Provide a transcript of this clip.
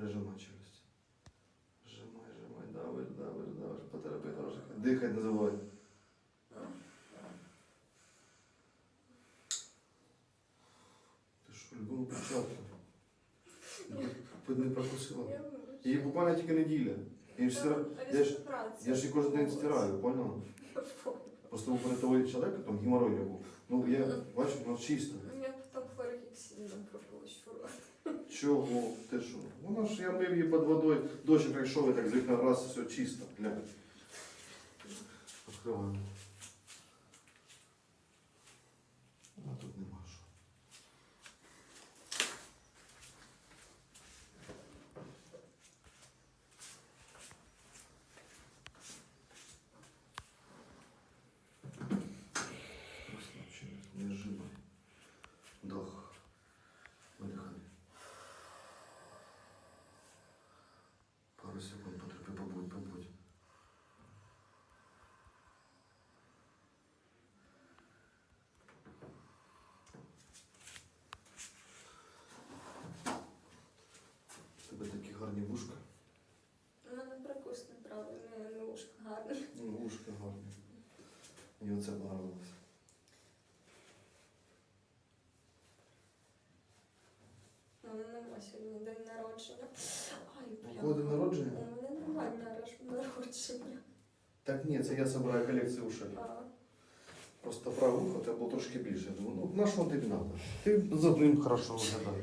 Прижимай челюсть. Сжимай, сжимай, дави, дави, дави. Потерпи трошки. Дихай, не забувай. Ти що, любому перчатку? Не прокусила. Її буквально тільки неділя. Я ж, стира... я ж, я ж її кожен день стираю, поняла? Просто був перед чоловік, там геморрой не був. Ну, я бачу, воно чисто. Потом хлоргексидом пробовала шуруать. Чого? Ти що? Воно ж я мив її під водою, дощ прийшов і так з раз, все чисто. Глянь. Пару секунд потерпи, побудь, побудь. У тебе такі гарні вушка. У мене прикус неправильний, а не ушко гарне. Ну, вушка гарні. Мені оце понравилось. У мене нема сьогодні день народження. Ай, У кого день народження? У мене немає народження. Так ні, це я збираю колекцію ушей. А, Просто праве ухо тебе було трошки більше. Думаю, ну на що тобі треба? Ти з одним хорошо виглядаєш.